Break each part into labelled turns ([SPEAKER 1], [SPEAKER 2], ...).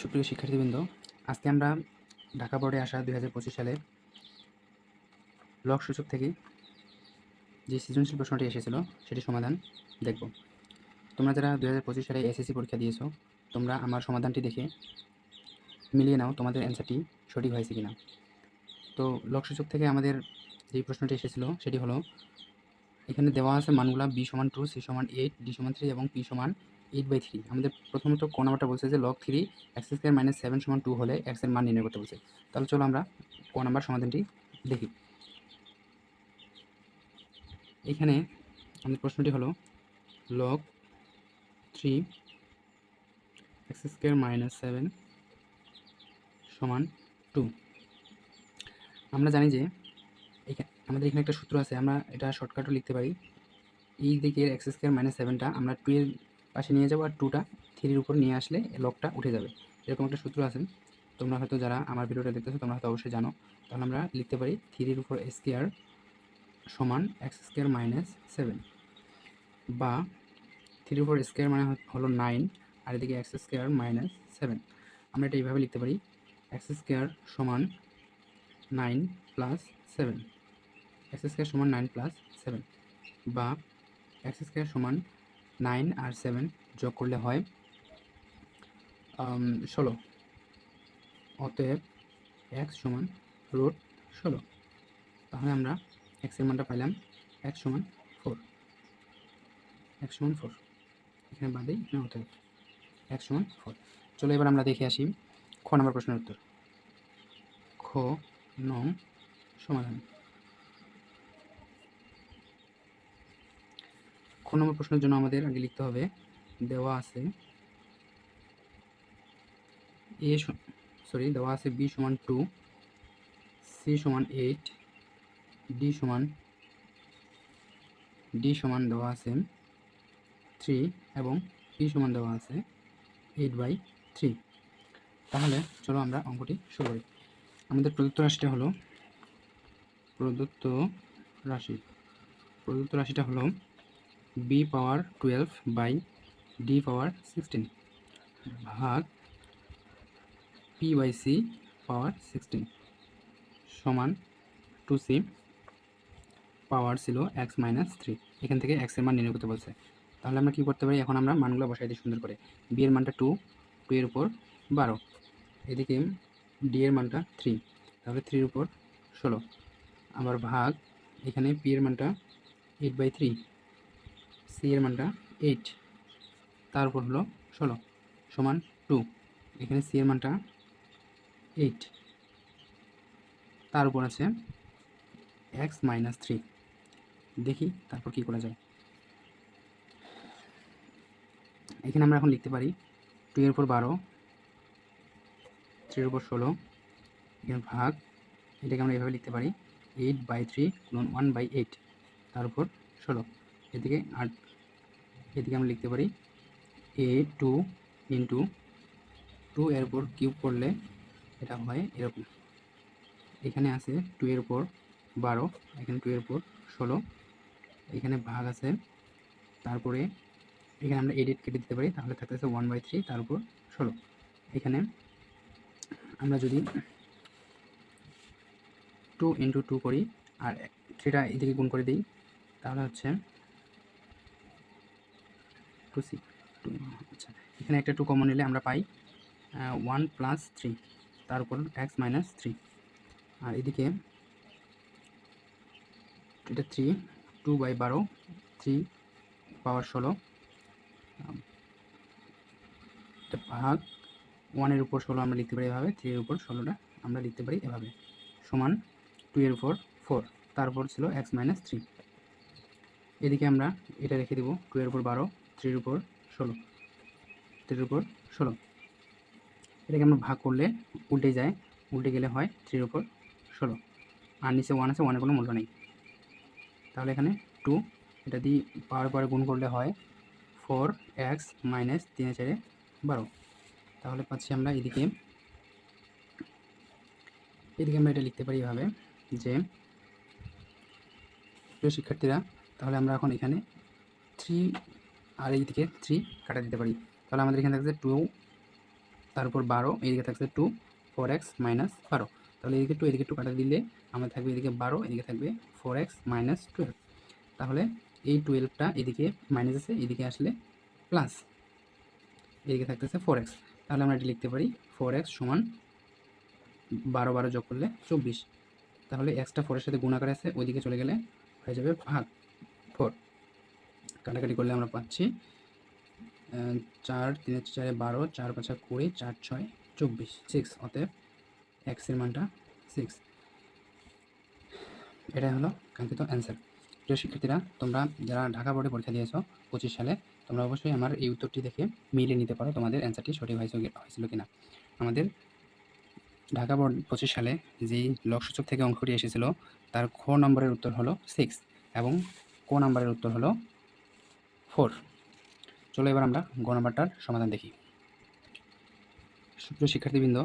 [SPEAKER 1] সুপ্রিয় শিক্ষার্থীবৃন্দ, আজকে আমরা ঢাকা বোর্ডে আসা দুই হাজার পঁচিশ সালে লক সূচক থেকে যে সৃজনশীল প্রশ্নটি এসেছিল, সেটি সমাধান দেখব। তোমরা যারা দুই হাজার পঁচিশ সালে এসএসসি পরীক্ষা দিয়েছ, তোমরা আমার সমাধানটি দেখে মিলিয়ে নাও তোমাদের অ্যান্সারটি সঠিক হয়েছে কিনা। তো লক সূচক থেকে আমাদের যে প্রশ্নটি এসেছিল, সেটি হলো, এখানে দেওয়া আছে মানগুলা বি সমান টু, সি সমান এইট, ডি সমান থ্রি এবং পি সমান এইট বাই থ্রি আমাদের প্রথমত ক নাম্বারটা বলছে যে log three x square minus seven সমান টু হলে এক্সের মান নির্ণয় করতে বলছে। তাহলে চলো আমরা ক নাম্বার সমাধানটি দেখি। এখানে আমাদের প্রশ্নটি হলো log three x square minus seven সমান টু আমরা জানি যে এখানে আমাদের এখানে একটা সূত্র আছে, আমরা এটা শর্টকাটও লিখতে পারি। এই দিকের এক্স স্কোয়ার মাইনাস সেভেনটা আমরা টু এর পাশে নিয়ে যাব আর টুটা থ্রির উপর নিয়ে আসলে লকটা উঠে যাবে। এরকম একটা সূত্র আছে। তোমরা হয়তো যারা আমার ভিডিওটা দেখতেছো, তোমরা হয়তো অবশ্যই জানো। তাহলে আমরা লিখতে পারি থ্রির উপর স্কোয়ার সমান এক্স স্কোয়ার মাইনাস সেভেন বা থ্রির উপর স্কোয়ার মানে হলো নাইন আর এদিকে এক্স স্কোয়ার মাইনাস সেভেন আমরা এটা এইভাবে লিখতে পারি। এক্স স্কোয়ার সমান nine plus seven x square সমান নাইন প্লাস সেভেন বা এক্স স্কোয়ার সমান নাইন আর সেভেন যোগ করলে হয় ষোলো। অতএব এক্স সমান রুট ষোলো। তাহলে আমরা এক্সের মানটা পাইলাম এক্স সমান ফোর। এক্স সমান ফোর। এখানে বাদেই এখানে অতএব এক্স সমান ফোর। চলো এবার আমরা দেখে আসি খ নম্বর প্রশ্নের উত্তর। খ নং সমাধান। খ নম্বর প্রশ্নের জন্য আমাদের আগে লিখতে হবে। দেওয়া আছে। এ সরি দেওয়া আছে বি সমান টু, সি সমান এইট, ডি সমান ডি সমান দেওয়া আছে থ্রি এবং পি সমান দেওয়া আছে এইট বাই থ্রি। তাহলে চলো আমরা অঙ্কটি শুরু করি। আমাদের প্রদত্ত রাশিটা হলো, প্রদত্ত রাশি, প্রদত্ত রাশিটা হলো B power twelve by D power sixteen ভাগ P by C power sixteen সমান টু সি পাওয়ার ছিল এক্স মাইনাস থ্রি এখান থেকে এক্সের মান নির্ণয় করতে বলছে। তাহলে আমরা কী করতে পারি? এখন আমরা মানগুলো বসাই দিই সুন্দর করে। বি এর মানটা টু টু এর উপর বারো। এদিকে ডি এর মানটা থ্রি তাহলে থ্রির উপর ষোলো। আবার ভাগ, এখানে পি এর মানটা এইট বাই থ্রি সি এর মানটা এইট। তার উপর হলো ষোলো সমান টু। এখানে সি এর মানটা এইট। তার উপর আছে এক্স মাইনাস থ্রি। দেখি তারপর কি করা যায়। এখানে আমরা এখন লিখতে পারি টু এর উপর বারো, থ্রির উপর ষোলো, এখানে ভাগ, এটাকে আমরা এভাবে লিখতে পারি eight by three one by eight, তার উপর ষোলো। এদিকে আট এদিকে আমরা লিখতে পারি এ টু ইন্টু টু এর উপর কিউব করলে এটা হয় এরকম। এখানে আছে টু এর উপর বারো, এখানে টু এর উপর ষোলো, এখানে ভাগ আছে, তারপরে এখানে আমরা এডিট কেটে দিতে পারি, তাহলে থাকতেছে ওয়ান বাই থ্রি তার উপর ষোলো। এখানে আমরা যদি টু ইন্টু টু করি আর থ্রিটা এদিকে গুণ করে দিই, তাহলে হচ্ছে সি টু আচ্ছা এখানে একটা টু কমন নিলে আমরা পাই ওয়ান প্লাস থ্রি তার উপর এক্স মাইনাস থ্রি আর এদিকে এটা থ্রি টু বাই বারো থ্রি পাওয়ার ষোলো। ভাগ ওয়ানের উপর ষোলো আমরা লিখতে পারি এভাবে থ্রির উপর ষোলোটা আমরা লিখতে পারি এভাবে। সমান টু এর উপর ফোর তারপর ছিল এক্স মাইনাস থ্রি এদিকে আমরা এটা রেখে দেবো টু এর উপর বারো থ্রির উপর ষোলো। থ্রির উপর ষোলো। এটাকে আমরা ভাগ করলে উল্টে যায়। উল্টে গেলে হয় থ্রির উপর ষোলো। আর নিচে ওয়ান আছে ওয়ানের কোনো মূল্য নেই। তাহলে এখানে টু এটা দিয়ে পাওয়ার পরে গুণ করলে হয় ফোর এক্স মাইনাস তিনে চারে বারো। তাহলে পাচ্ছি আমরা এদিকে এদিকে আমরা এটা লিখতে পারি এভাবে যে, প্রিয় শিক্ষার্থীরা, তাহলে আমরা এখন এখানে থ্রি আর এইদিকে থ্রি কাটা দিতে পারি। তাহলে আমাদের এখানে থাকছে টু তার উপর বারো এদিকে থাকছে টু ফোর এক্স মাইনাস বারো। তাহলে এদিকে টু এদিকে টু কাটা দিলে আমার থাকবে এদিকে বারো, এদিকে থাকবে ফোর এক্স মাইনাস টুয়েলভ তাহলে এই টুয়েলভটা এদিকে মাইনাস আছে, এদিকে আসলে প্লাস এদিকে থাকতেছে ফোর এক্স তাহলে আমরা এটি লিখতে পারি ফোর এক্স সমান বারো বারো যোগ করলে চব্বিশ। তাহলে এক্সটা ফোরের সাথে গুণাকার আছে, ওইদিকে চলে গেলে হয়ে যাবে ভাগ। ফোর কাটাকাটি করলে আমরা পাচ্ছি চার, তিনে, চারে বারো, চার, পাঁচা কুড়ি, চার, ছয়, চব্বিশ সিক্স অতএব এক্সের মানটা সিক্স এটাই হলো কাঙ্ক্ষিত অ্যান্সার প্রিয় শিক্ষার্থীরা, তোমরা যারা ঢাকা বোর্ডে পরীক্ষা দিয়েছ পঁচিশ সালে, তোমরা অবশ্যই আমার এই উত্তরটি দেখে মিলিয়ে নিতে পারো তোমাদের অ্যান্সারটি সঠিক হয়েছে হয়েছিল কিনা। আমাদের ঢাকা বোর্ড পঁচিশ সালে যেই লকসূচক থেকে অঙ্কটি এসেছিল, তার খ নম্বরের উত্তর হলো সিক্স এবং ক নম্বরের উত্তর হলো ফোর। চলো এবার আমরা গ নম্বরটার সমাধান দেখি। সুপ্রিয় শিক্ষার্থীবৃন্দ,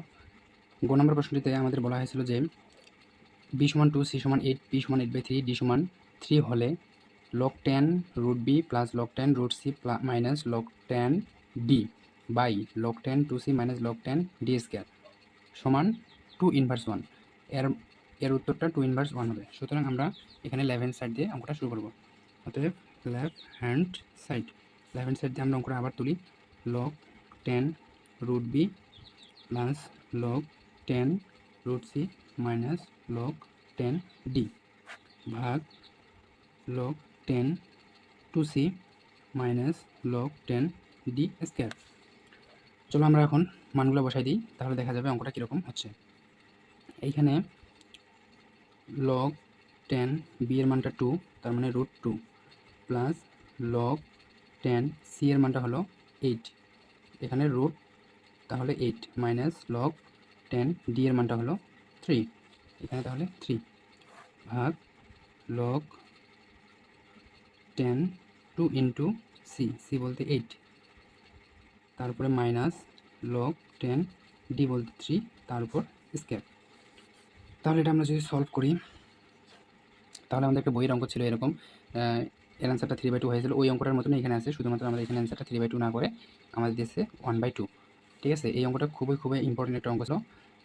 [SPEAKER 1] গ নম্বর প্রশ্নটিতে আমাদের বলা হয়েছিল যে, বি সমান টু, সি সমান এইট, বি সমান এইট বাই থ্রি, ডি সমান থ্রি হলে log ten root B plus log ten root C minus log ten D by log ten two C minus log ten D square সমান two inverse ওয়ানের এর উত্তরটা two inverse one হবে। সুতরাং আমরা এখানে হ্যান্ড সাইড দিয়ে অঙ্কটা শুরু করব। অতএব left hand side left hand side দিয়ে আমরা অঙ্কটা আবার তুলি। Log ten root B plus log ten root C minus log ten D ভাগ log ten two C minus log ten D square চলো আমরা এখন মানগুলো বসাই দিই, তাহলে দেখা যাবে অঙ্কটা কীরকম হচ্ছে। এইখানে লগ টেন বি এর মানটা টু তার মানে root two plus log ten C এর মানটা হলো এইট এখানে রুট তাহলে eight minus log ten D এর মানটা হলো থ্রি এখানে তাহলে থ্রি ভাগ log ten two into C C বলতে এইট তারপরে মাইনাস লগ টেন ডি বলতে থ্রি তার উপর স্কোয়ার তাহলে এটা আমরা যদি সলভ করি, তাহলে আমাদের একটা বইয়ের অঙ্ক ছিল এরকম এর অ্যান্সারটা থ্রি বাই টু হয়েছিল। ওই অঙ্কটার মতনই এখানে আছে, শুধুমাত্র আমাদের এখানে অ্যান্সারটা থ্রি বাই টু না করে আমাদের দিয়েছে ওয়ান বাই টু ঠিক আছে? এই অঙ্কটা খুবই খুবই ইম্পর্টেন্ট একটা অঙ্ক ছিল।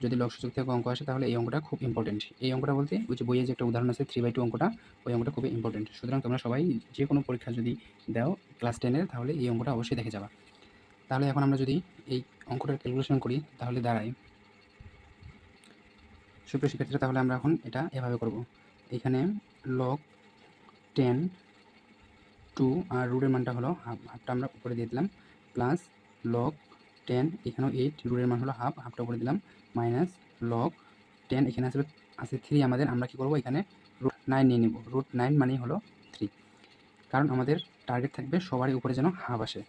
[SPEAKER 1] যদি লক্ষ্যসূচক থেকে অঙ্ক আসে, তাহলে এই অঙ্কটা খুব ইম্পর্টেন্ট এই অঙ্কটা বলতে ওই যে বইয়ে যে একটা উদাহরণ আছে থ্রি বাই টু অঙ্কটা, ওই অঙ্কটা খুবই ইম্পর্টেন্ট সুতরাং তোমরা সবাই যে কোনো পরীক্ষা যদি দাও ক্লাস টেনের তাহলে এই অঙ্কটা অবশ্যই দেখে যাবা। তাহলে এখন আমরা যদি এই অঙ্কটার ক্যালকুলেশন করি, তাহলে দাঁড়ায় সুপ্রিয় শিক্ষার্থীরা, তাহলে আমরা এখন এটা এভাবে করব। এখানে লক টেন টু আর রুটের মানটা হলো হাফ হাফটা আমরা উপরে দিয়ে দিলাম প্লাস লগ টেন এখানেও এইট রুটের মান হলো হাফ হাফটা উপরে দিলাম মাইনাস লগ টেন এখানে আসলে আছে থ্রি আমাদের, আমরা কি করব এখানে রুট নাইন নিয়ে নেব। রুট নাইন মানেই হলো থ্রি কারণ আমাদের টার্গেট থাকবে সবারই উপরে যেন হাফ আসে।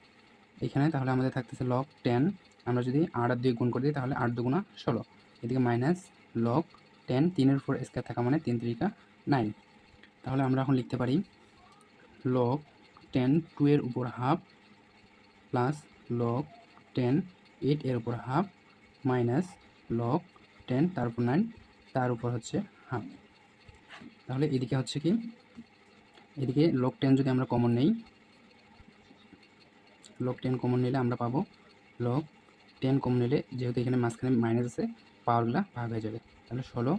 [SPEAKER 1] এখানে তাহলে আমাদের থাকতেছে লগ টেন আমরা যদি আট আর দুই গুণ করে দিই, তাহলে আট দুগুণা ষোলো। এদিকে মাইনাস লগ টেন তিনের উপর স্কোয়ার থাকা মানে তিন তিরিকা নাইন তাহলে আমরা এখন লিখতে পারি লগ টেন টু এর উপর half plus log ten eight এর উপর হাফ মাইনাস লগ টেন তার উপর নাইন তার উপর হচ্ছে হাফ তাহলে এদিকে হচ্ছে কি? এদিকে লগ টেন যদি আমরা কমন নেই লগ টেন কমন নিলে আমরা পাবো লগ টেন কমন নিলে যেহেতু এখানে মাঝখানে মাইনাস আছে পাওয়ারগুলো ভাগ হয়ে যাবে। তাহলে ষোলো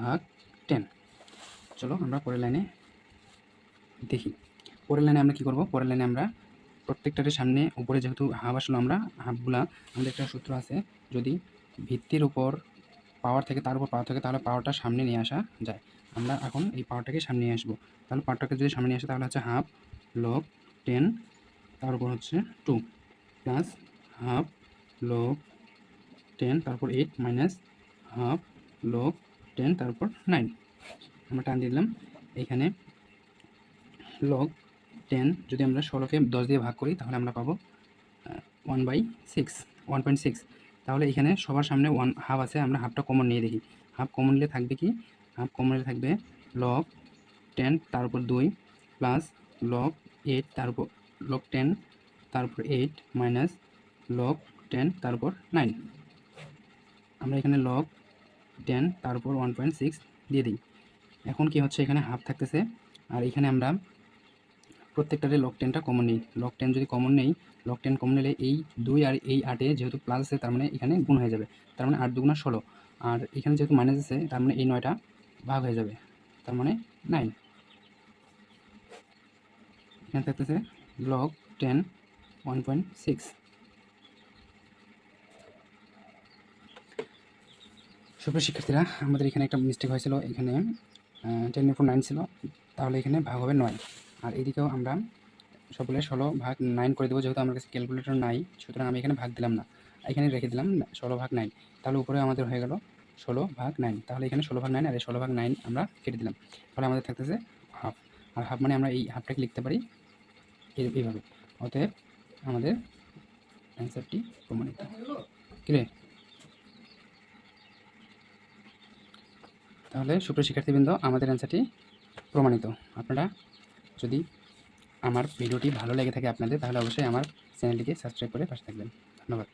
[SPEAKER 1] ভাগ টেন চলো আমরা পরের লাইনে দেখি। পরের লাইনে আমরা কী করব? পরের লাইনে আমরা প্রত্যেকটার সামনে উপরে যেহেতু হাফ আসলো আমরা, হাফগুলা আমাদের একটা সূত্র আছে। যদি ভিত্তির উপর পাওয়ার থেকে, তার উপর পাওয়ার থাকে, তাহলে পাওয়ারটা সামনে নিয়ে আসা যায়। আমরা এখন এই পাওয়ারটাকে সামনে নিয়ে আসব। তাহলে পাওয়ারটাকে যদি সামনে নিয়ে আসে, তাহলে হচ্ছে হাফ লগ টেন তার উপর হচ্ছে two plus half log ten তারপর eight minus half log ten তারপর নাইন আমরা টান দিয়ে দিলাম। এখানে লগ টেন যদি আমরা ষোলোকে দশ দিয়ে ভাগ করি, তাহলে আমরা পাবো one by six one point six তাহলে এখানে সবার সামনে ওয়ান হাফ আছে, আমরা হাফটা কমন নিয়ে দেখি। হাফ কমন নিলে থাকবে কি? হাফ কমন নিলে থাকবে লগ টেন তার উপর দুই প্লাস লগ এইট তার উপর লগ টেন তার উপর এইট মাইনাস লগ টেন তার উপর নাইন আমরা এখানে লগ টেন তার উপর ওয়ান পয়েন্ট সিক্স দিয়ে দিই। এখন কি হচ্ছে? এখানে হাফ থাকতেছে। আর এখানে আমরা প্রত্যেকটারে লক টেনটা কমন নেই। লক টেন যদি কমন নেই লক টেন কমন নিলে এই দুই আর এই আটে যেহেতু প্লাস আছে, তার মানে এখানে গুণ হয়ে যাবে। তার মানে আট দুগুণা ষোলো। আর এখানে যেহেতু মাইনাস আছে, তার মানে এই নয়টা ভাগ হয়ে যাবে। তার মানে নাইন এখানে থাকতেছে log ten one point six সুপ্রিয় শিক্ষার্থীরা, আমাদের এখানে একটা মিস্টেক হয়েছিল। এখানে টেন ফোর নাইন ছিল। তাহলে এখানে ভাগ হবে নয়। আর এদিকেও আমরা সকলে ষোলো ভাগ নাইন করে দেবো, যেহেতু আমার কাছে ক্যালকুলেটর নাই, সুতরাং আমি এখানে ভাগ দিলাম না। এখানে রেখে দিলাম ষোলো ভাগ নাইন তাহলে উপরে আমাদের হয়ে গেল ষোলো ভাগ নাইন তাহলে এখানে ষোলো ভাগ নাইন আর এই ষোলো ভাগ নাইন আমরা কেটে দিলাম। তাহলে আমাদের থাকতেছে হাফ আর হাফ মানে আমরা এই হাফটাকে লিখতে পারি এইভাবে। অতএব আমাদের অ্যান্সারটি প্রমাণিত। কিরে তাহলে সুপ্রিয় শিক্ষার্থীবৃন্দ, আমাদের অ্যান্সারটি প্রমাণিত। আপনারা যদি আমার ভিডিওটি ভালো লেগে থাকে আপনাদের, তাহলে অবশ্যই আমার চ্যানেলটিকে সাবস্ক্রাইব করে পাশে থাকবেন। ধন্যবাদ।